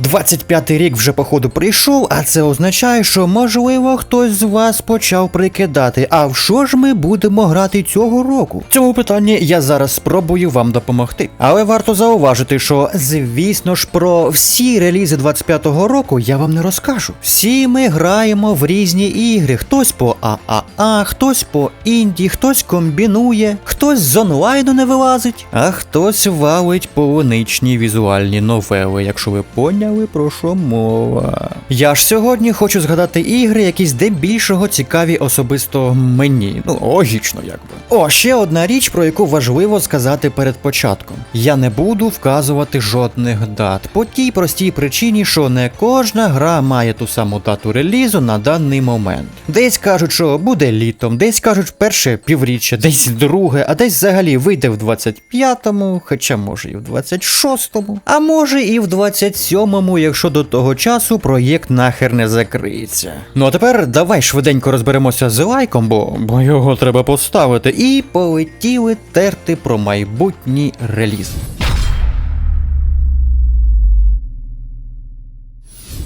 25-й рік вже походу прийшов, а це означає, що можливо хтось з вас почав прикидати. А в що ж ми будемо грати цього року? Цьому питанні я зараз спробую вам допомогти. Але варто зауважити, що звісно ж про всі релізи 25-го року я вам не розкажу. Всі ми граємо в різні ігри. Хтось по ААА, хтось по інді, хтось комбінує, хтось з онлайну не вилазить, а хтось валить полуничні візуальні новели, якщо ви поняли про що мова. Я ж сьогодні хочу згадати ігри, які здебільшого цікаві особисто мені. Ну, логічно, якби. О, ще одна річ, про яку важливо сказати перед початком. Я не буду вказувати жодних дат. По тій простій причині, що не кожна гра має ту саму дату релізу на даний момент. Десь кажуть, що буде літом, десь кажуть перше півріччя, десь друге, а десь взагалі вийде в 25-му, хоча може і в 26-му, а може і в 27-му, якщо до того часу проєкт нахер не закриється. Ну а тепер давай швиденько розберемося з лайком, бо, бо його треба поставити, і полетіли терти про майбутній реліз.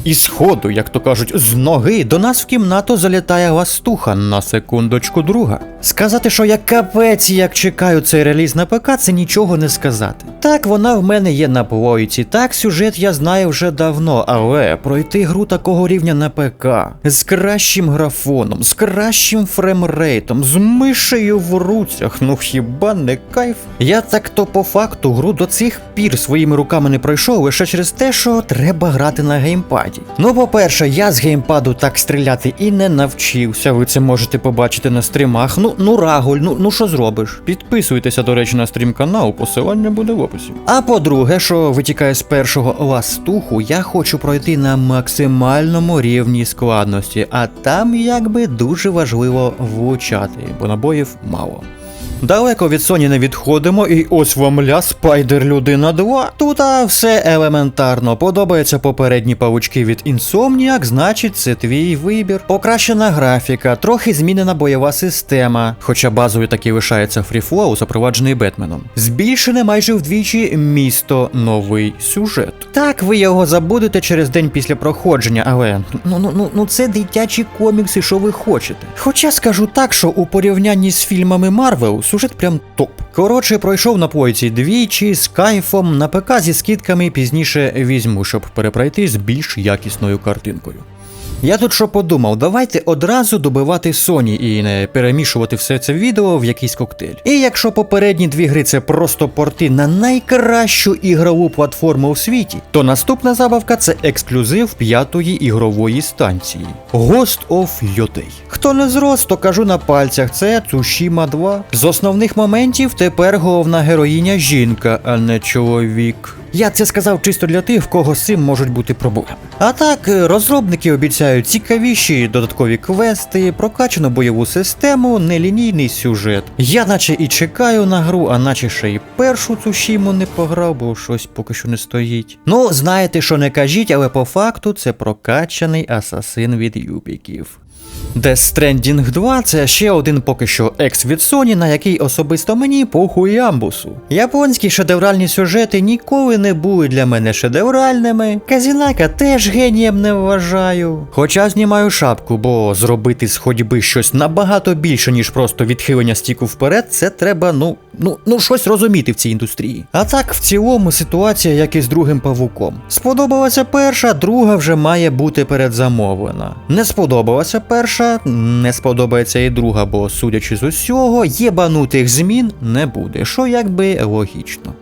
І сходу, як то кажуть, з ноги до нас в кімнату залітає ластуха на секундочку друга. Сказати, що я капець як чекаю цей реліз на ПК, це нічого не сказати. Так, вона в мене є на плойці, так, сюжет я знаю вже давно, але пройти гру такого рівня на ПК з кращим графоном, з кращим фремрейтом, з мишею в руцях, ну хіба не кайф? Я так то по факту гру до цих пір своїми руками не пройшов лише через те, що треба грати на геймпаді. Ну, по-перше, я з геймпаду так стріляти і не навчився. Ви це можете побачити на стрімах. Ну, ну рагуль, ну ну що зробиш? Підписуйтеся, до речі, на стрім канал, посилання буде в описі. А по-друге, що витікає з першого ластуху, я хочу пройти на максимальному рівні складності, а там якби дуже важливо влучати, бо набоїв мало. Далеко від Sony не відходимо, і ось вам ля Спайдер Людина 2. Тут все елементарно. Подобаються попередні павучки від Insomniac, значить це твій вибір. Покращена графіка, трохи змінена бойова система, хоча базою таки лишається фріфлоу, запроваджений Бетменом. Збільшене майже вдвічі місто, новий сюжет. Так, ви його забудете через день після проходження, але ну ну ну ну це дитячі комікси, що ви хочете. Хоча скажу так, що у порівнянні з фільмами Марвел сюжет прям топ. Коротше, пройшов на плойці двічі з кайфом, на ПК зі скидками пізніше візьму, щоб перепройти з більш якісною картинкою. Я тут що подумав, давайте одразу добивати Sony і не перемішувати все це відео в якийсь коктейль. І якщо попередні дві гри це просто порти на найкращу ігрову платформу у світі, то наступна забавка це ексклюзив п'ятої ігрової станції Ghost of Yotei. Хто не зрос, то кажу на пальцях, це Tsushima 2. З основних моментів тепер головна героїня жінка, а не чоловік. Я це сказав чисто для тих, в кого з цим можуть бути проблеми. А так, розробники обіцяють цікавіші додаткові квести, прокачану бойову систему, нелінійний сюжет. Я наче і чекаю на гру, а наче ще і першу Цушіму не пограв, бо щось поки що не стоїть. Ну, знаєте, що не кажіть, але по факту це прокачаний асасин від юбіків. Death Stranding 2 це ще один поки що екс від Sony, на який особисто мені похуй амбусу. Японські шедевральні сюжети ніколи не були для мене шедевральними. Казінака теж генієм не вважаю. Хоча знімаю шапку, бо зробити з ходьби щось набагато більше, ніж просто відхилення стіку вперед, це треба, ну, ну, ну щось розуміти в цій індустрії. А так, в цілому, ситуація, як і з другим павуком. Сподобалася перша, друга вже має бути передзамовлена. Не сподобалася перша, не сподобається і друга, бо, судячи з усього, єбанутих змін не буде, що якби логічно.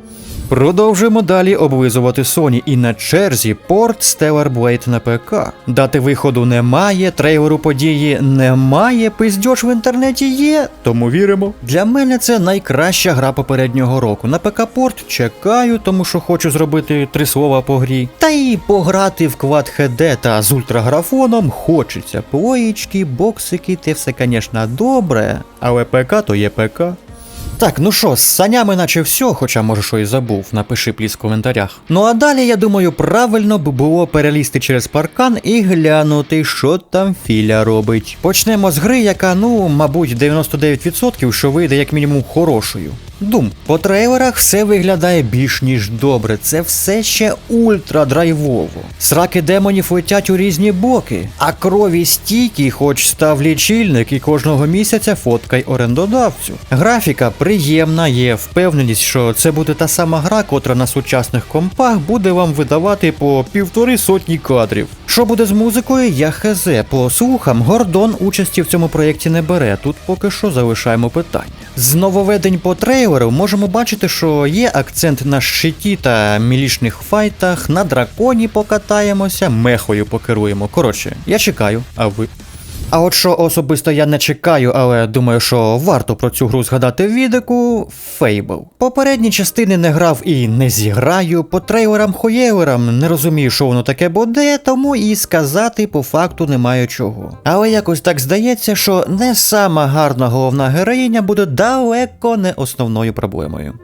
Продовжуємо далі облизувати Sony і на черзі порт Stellar Blade на ПК. Дати виходу немає, трейлеру події немає, пиздьош в інтернеті є, тому віримо. Для мене це найкраща гра попереднього року. На ПК порт чекаю, тому що хочу зробити три слова по грі. Та й пограти в квад HD та з ультраграфоном хочеться. Плоєчки, боксики, те все, звісно, добре, але ПК то є ПК. Так, ну що, з санями наче все, хоча може що і забув, напиши пліс в коментарях. Ну а далі, я думаю, правильно б було перелізти через паркан і глянути, що там Філя робить. Почнемо з гри, яка, ну, мабуть, 99% що вийде як мінімум хорошою. Дум, по трейлерах все виглядає більш ніж добре. Це все ще ультра драйвово. Сраки демонів летять у різні боки, а крові стійкі, хоч став лічильник і кожного місяця фоткай орендодавцю. Графіка приємна, є впевненість, що це буде та сама гра, котра на сучасних компах буде вам видавати по півтори сотні кадрів. Що буде з музикою, я хз. По слухам, Гордон участі в цьому проєкті не бере. Тут поки що залишаємо питання. З нововведень по трейлеру можемо бачити, що є акцент на щиті та мілішних файтах, на драконі покатаємося, мехою покеруємо. Коротше, я чекаю, а ви. А от що особисто я не чекаю, але думаю, що варто про цю гру згадати в відеку Fable. Попередні частини не грав і не зіграю, по трейлерам хуєлерам не розумію, що воно таке буде, тому і сказати по факту немає чого. Але якось так здається, що не сама гарна головна героїня буде далеко не основною проблемою.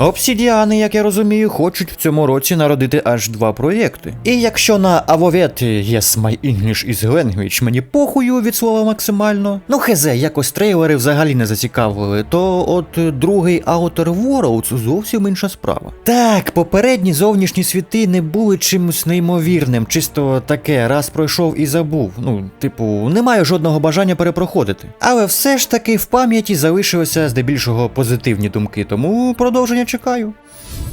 Обсідіани, як я розумію, хочуть в цьому році народити аж два проєкти. І якщо на Авовет Yes My English is Language мені похую від слова максимально, ну хезе, якось трейлери взагалі не зацікавили, то от другий Outer Worlds зовсім інша справа. Так, попередні зовнішні світи не були чимось неймовірним, чисто таке, раз пройшов і забув. Ну, типу, немає жодного бажання перепроходити. Але все ж таки в пам'яті залишилися здебільшого позитивні думки, тому продовження чекаю.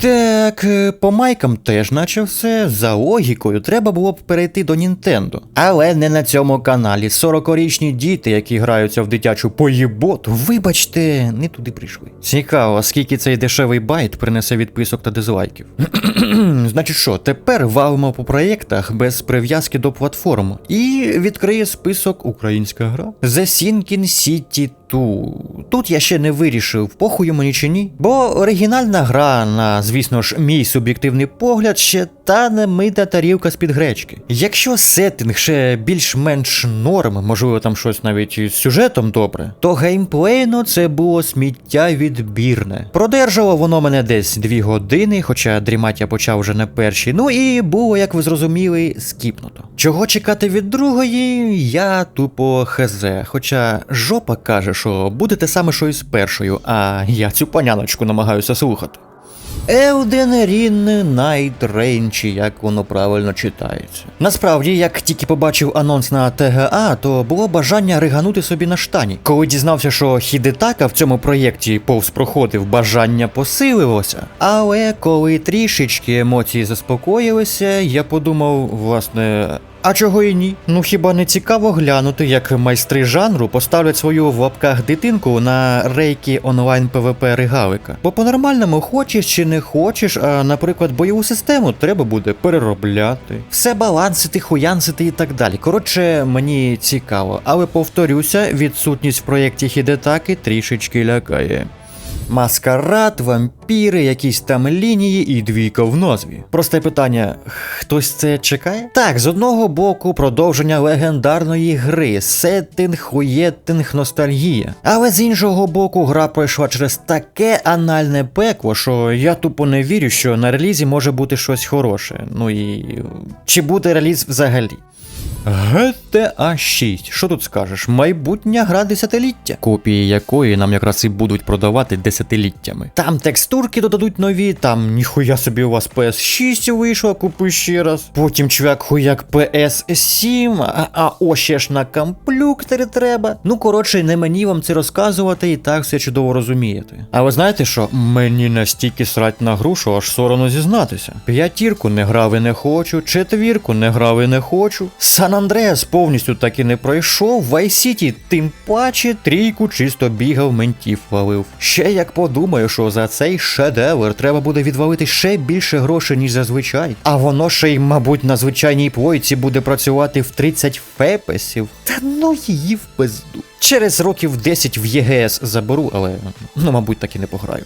Так, е, по майкам теж наче все. За логікою треба було б перейти до Нінтендо. Але не на цьому каналі. 40-річні діти, які граються в дитячу поїботу, вибачте, не туди прийшли. Цікаво, скільки цей дешевий байт принесе відписок та дизлайків. Значить що, тепер валимо по проєктах без прив'язки до платформ і відкриє список українська гра. The Sinking City 2. Тут я ще не вирішив, похую мені чи ні. Бо оригінальна гра, на, звісно ж, мій суб'єктивний погляд, ще та не мита тарілка з-під гречки. Якщо сеттинг ще більш-менш норм, можливо, там щось навіть із сюжетом добре, то геймплейно це було сміття відбірне. Продержало воно мене десь дві години, хоча дрімать я почав вже на першій. Ну і було, як ви зрозуміли, скіпнуто. Чого чекати від другої, я тупо хз. Хоча жопа каже, що буде те саме, що і з першою, а я цю паняночку намагаюся слухати. Ring Night чи як воно правильно читається. Насправді, як тільки побачив анонс на ТГА, то було бажання риганути собі на штані. Коли дізнався, що Хідетака в цьому проєкті повз проходив, бажання посилилося. Але коли трішечки емоції заспокоїлися, я подумав, власне. А чого і ні? Ну хіба не цікаво глянути, як майстри жанру поставлять свою в лапках дитинку на рейки онлайн ПВП Ригалика. Бо по-нормальному хочеш чи не хочеш, а наприклад, бойову систему треба буде переробляти. Все балансити, хуянсити і так далі. Коротше, мені цікаво, але повторюся, відсутність в проєкті Хідетаки трішечки лякає. Маскарад, вампіри, якісь там лінії і двійка в назві. Просте питання: хтось це чекає? Так, з одного боку, продовження легендарної гри, сеттинг, хуєттинг, ностальгія. Але з іншого боку, гра пройшла через таке анальне пекло, що я тупо не вірю, що на релізі може бути щось хороше. Ну і чи буде реліз взагалі? GTA 6. Що тут скажеш? Майбутня гра десятиліття, копії якої нам якраз і будуть продавати десятиліттями. Там текстурки додадуть нові, там ніхуя собі у вас PS6 вийшла, купи ще раз. Потім чувак хуяк PS7, а, а ще ж на комплюктері треба. Ну коротше, не мені вам це розказувати, і так все чудово розумієте. А ви знаєте що? Мені настільки срать на гру, що аж соромно зізнатися. П'ятірку не грав і не хочу, четвірку не грав і не хочу. Сан Андреас повністю так і не пройшов, City тим паче трійку чисто бігав, ментів валив. Ще як подумаю, що за цей шедевр треба буде відвалити ще більше грошей, ніж зазвичай. А воно ще й, мабуть, на звичайній плойці буде працювати в 30 фепесів. Та ну її в пизду. Через років 10 в ЄГС заберу, але ну, мабуть, так і не пограю.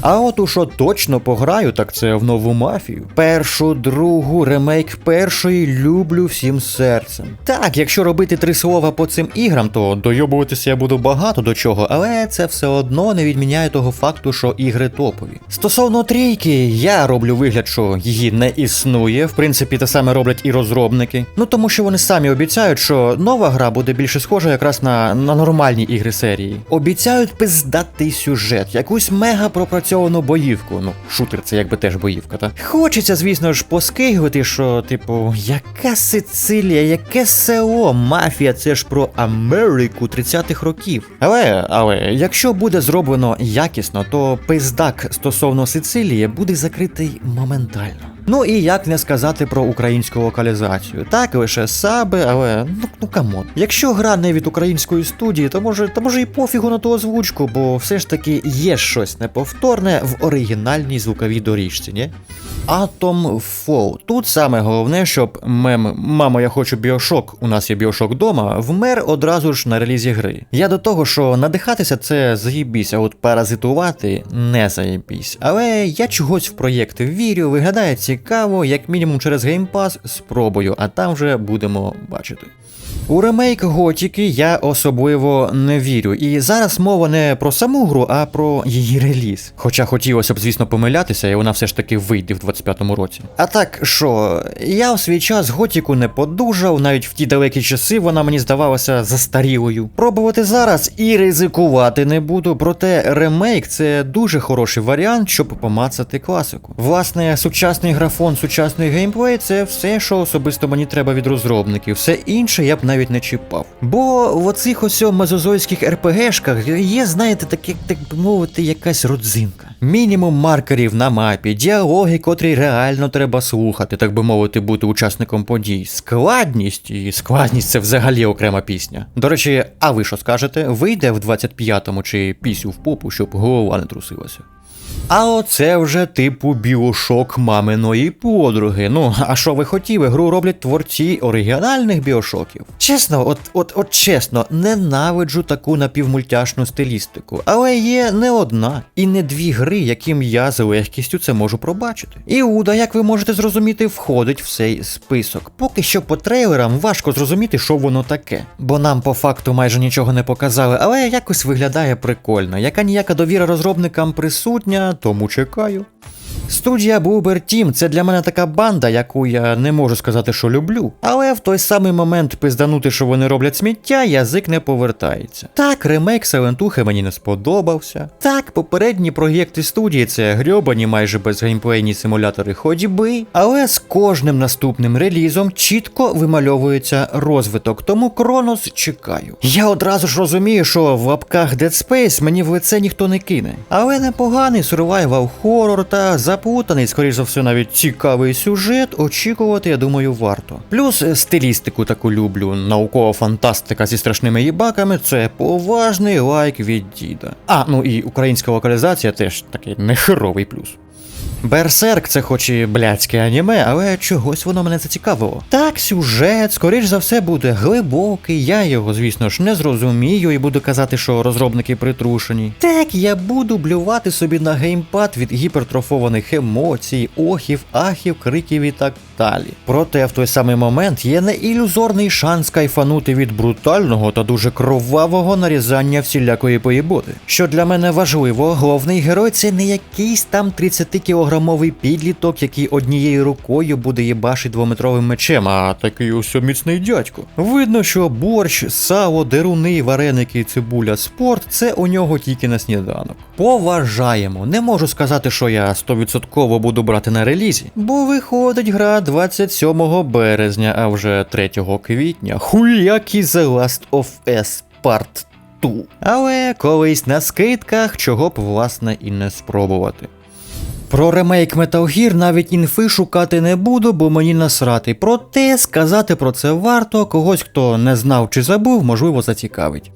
А от у що точно пограю, так це в нову мафію. Першу, другу, ремейк першої люблю всім серцем. Так, якщо робити три слова по цим іграм, то дойобуватися я буду багато до чого, але це все одно не відміняє того факту, що ігри топові. Стосовно трійки, я роблю вигляд, що її не існує. В принципі, те саме роблять і розробники. Ну тому що вони самі обіцяють, що нова гра буде більше схожа якраз на, на нормальні ігри серії. Обіцяють пиздатий сюжет, якусь мега пропрацьовану боївку. Ну, шутер це якби теж боївка, та? Хочеться, звісно ж, поскигувати, що, типу, яка Сицилія, яке село, мафія, це ж про Америку 30-х років. Але, але, якщо буде зроблено якісно, то пиздак стосовно Сицилії буде закритий моментально. Ну і як не сказати про українську локалізацію. Так, лише саби, але ну, ну камон. Якщо гра не від української студії, то може, то може і пофігу на ту озвучку, бо все ж таки є щось неповторне в оригінальній звуковій доріжці, ні? Atom Fall. Тут саме головне, щоб мем Мамо, я хочу біошок, у нас є біошок дома, вмер одразу ж на релізі гри. Я до того, що надихатися це заїбісь, а от паразитувати не заїбісь. Але я чогось в проєкт вірю, виглядає цікаво, як мінімум через геймпас спробую, а там вже будемо бачити. У ремейк Готіки я особливо не вірю. І зараз мова не про саму гру, а про її реліз. Хоча хотілося б, звісно, помилятися, і вона все ж таки вийде в 25-му році. А так що, я в свій час Готіку не подужав, навіть в ті далекі часи вона мені здавалася застарілою. Пробувати зараз і ризикувати не буду, проте ремейк це дуже хороший варіант, щоб помацати класику. Власне, сучасний графон, сучасний геймплей це все, що особисто мені треба від розробників. Все інше я навіть не чіпав. Бо в оцих ось мезозойських РПГшках є, знаєте, таке, так би мовити, якась родзинка. Мінімум маркерів на мапі, діалоги, котрі реально треба слухати, так би мовити, бути учасником подій. Складність і складність це взагалі окрема пісня. До речі, а ви що скажете? Вийде в 25-му чи пісню в попу, щоб голова не трусилася? А оце вже типу біошок маминої подруги. Ну, а що ви хотіли? Гру роблять творці оригінальних біошоків. Чесно, от, от, от чесно, ненавиджу таку напівмультяшну стилістику. Але є не одна і не дві гри, яким я з легкістю це можу пробачити. І Уда, як ви можете зрозуміти, входить в цей список. Поки що по трейлерам важко зрозуміти, що воно таке. Бо нам по факту майже нічого не показали, але якось виглядає прикольно. Яка ніяка довіра розробникам присутня, тому чекаю. Студія Boober Team – це для мене така банда, яку я не можу сказати, що люблю. Але в той самий момент пизданути, що вони роблять сміття, язик не повертається. Так, ремейк Савентухи мені не сподобався. Так, попередні проєкти студії це грьобані майже безгеймплейні симулятори ходьби. Але з кожним наступним релізом чітко вимальовується розвиток, тому Кронос чекаю. Я одразу ж розумію, що в лапках Dead Space мені в лице ніхто не кине. Але непоганий survival хоррор та заплутаний, скоріш за все, навіть цікавий сюжет, очікувати, я думаю, варто. Плюс е, стилістику таку люблю. Наукова фантастика зі страшними їбаками це поважний лайк від діда. А, ну і українська локалізація теж такий нехеровий плюс. Берсерк це хоч і блядське аніме, але чогось воно мене зацікавило. Так, сюжет, скоріш за все, буде глибокий, я його, звісно ж, не зрозумію і буду казати, що розробники притрушені. Так, я буду блювати собі на геймпад від гіпертрофованих емоцій, охів, ахів, криків і так далі. Проте в той самий момент є не ілюзорний шанс кайфанути від брутального та дуже кровавого нарізання всілякої поїботи. Що для мене важливо, головний герой це не якийсь там 30 кілограмовий підліток, який однією рукою буде їбашить двометровим мечем, а такий ось міцний дядько. Видно, що борщ, сало, деруни, вареники, цибуля, спорт це у нього тільки на сніданок. Поважаємо. Не можу сказати, що я 100% буду брати на релізі, бо виходить гра 27 березня, а вже 3 квітня. Хуякі The Last of Us Part 2. Але колись на скидках, чого б власне і не спробувати. Про ремейк Metal Gear навіть інфи шукати не буду, бо мені насрати. Проте сказати про це варто, когось, хто не знав чи забув, можливо, зацікавить.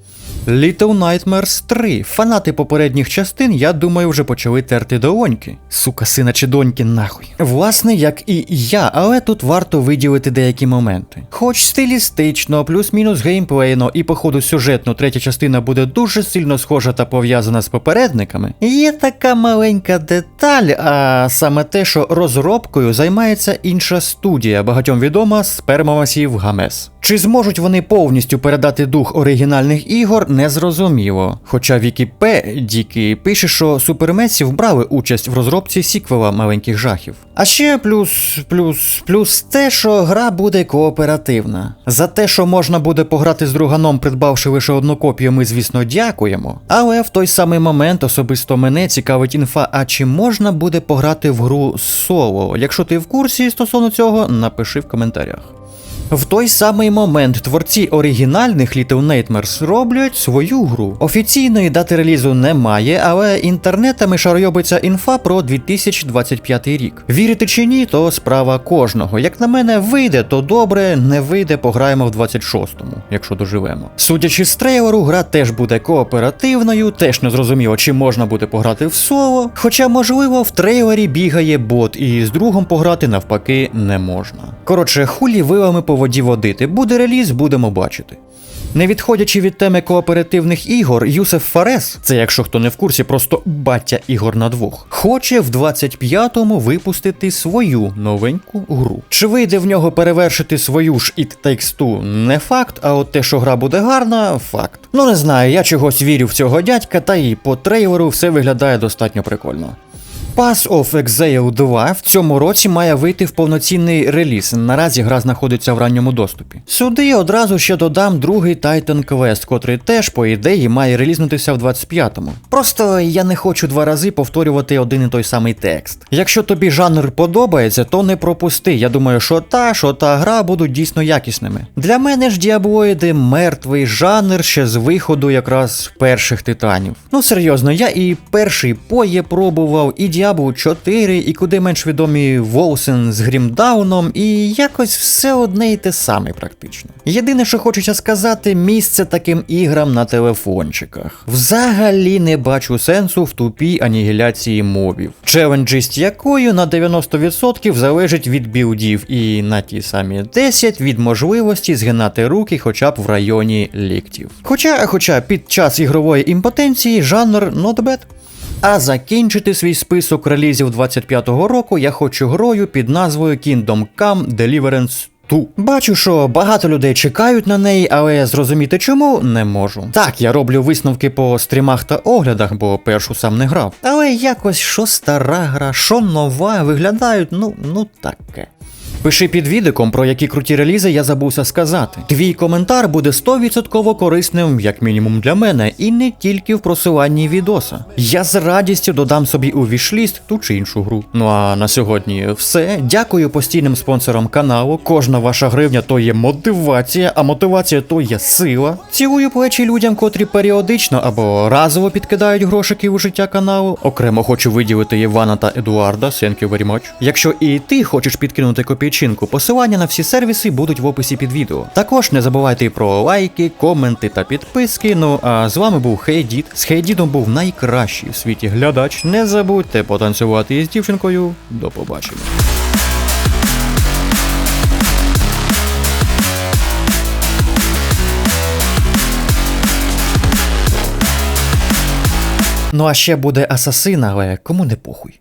Little Nightmares 3. Фанати попередніх частин, я думаю, вже почали терти долоньки. Сука, сина чи доньки, нахуй. Власне, як і я, але тут варто виділити деякі моменти. Хоч стилістично, плюс-мінус геймплейно і, походу, сюжетно третя частина буде дуже сильно схожа та пов'язана з попередниками. Є така маленька деталь, а саме те, що розробкою займається інша студія, багатьом відома спермомасів Гамес. Чи зможуть вони повністю передати дух оригінальних ігор, не зрозуміло. Хоча Вікіпедіки пише, що супермесів брали участь в розробці сіквела маленьких жахів. А ще плюс, плюс, плюс те, що гра буде кооперативна. За те, що можна буде пограти з друганом, придбавши лише одну копію, ми, звісно, дякуємо. Але в той самий момент особисто мене цікавить інфа, а чи можна буде пограти в гру соло? Якщо ти в курсі стосовно цього, напиши в коментарях. В той самий момент творці оригінальних Little Nightmares роблять свою гру. Офіційної дати релізу немає, але інтернетами шаройобиться інфа про 2025 рік. Вірити чи ні, то справа кожного. Як на мене, вийде, то добре, не вийде, пограємо в 26-му, якщо доживемо. Судячи з трейлеру, гра теж буде кооперативною, теж не зрозуміло, чи можна буде пограти в соло. Хоча, можливо, в трейлері бігає бот, і з другом пограти навпаки не можна. Коротше, хулі вилами по воді водити. Буде реліз, будемо бачити. Не відходячи від теми кооперативних ігор, Юсеф Фарес, це якщо хто не в курсі, просто батя ігор на двох, хоче в 25-му випустити свою новеньку гру. Чи вийде в нього перевершити свою ж It Takes Two не факт, а от те, що гра буде гарна, факт. Ну не знаю, я чогось вірю в цього дядька, та і по трейлеру все виглядає достатньо прикольно. Pass of Exile 2 в цьому році має вийти в повноцінний реліз. Наразі гра знаходиться в ранньому доступі. Сюди одразу ще додам другий Titan Quest, котрий теж, по ідеї, має релізнутися в 25-му. Просто я не хочу два рази повторювати один і той самий текст. Якщо тобі жанр подобається, то не пропусти. Я думаю, що та, що та гра будуть дійсно якісними. Для мене ж діаблоїди мертвий жанр ще з виходу якраз перших титанів. Ну серйозно, я і перший поє пробував, і Diablo 4, і куди менш відомі Волсен з Грімдауном, і якось все одне і те саме практично. Єдине, що хочеться сказати, місце таким іграм на телефончиках. Взагалі не бачу сенсу в тупій анігіляції мобів, челенджість якою на 90% залежить від білдів, і на ті самі 10 від можливості згинати руки хоча б в районі ліктів. Хоча, хоча під час ігрової імпотенції жанр not bad. А закінчити свій список релізів 25-го року я хочу грою під назвою Kingdom Come Deliverance 2. Бачу, що багато людей чекають на неї, але зрозуміти чому не можу. Так, я роблю висновки по стрімах та оглядах, бо першу сам не грав. Але якось що стара гра, що нова, виглядають, ну, ну таке. Пиши під відиком, про які круті релізи я забувся сказати. Твій коментар буде 100% корисним, як мінімум для мене, і не тільки в просуванні відоса. Я з радістю додам собі у вішліст ту чи іншу гру. Ну а на сьогодні все. Дякую постійним спонсорам каналу. Кожна ваша гривня то є мотивація, а мотивація то є сила. Цілую плечі людям, котрі періодично або разово підкидають грошики у життя каналу. Окремо хочу виділити Івана та Едуарда. Thank you very much. Якщо і ти хочеш підкинути копійчинку, посилання на всі сервіси будуть в описі під відео. Також не забувайте про лайки, коменти та підписки. Ну а з вами був Хейдід. З Хейдідом був найкращий в світі глядач. Не забудьте потанцювати із дівчинкою. До побачення. Ну а ще буде асасин, але кому не похуй.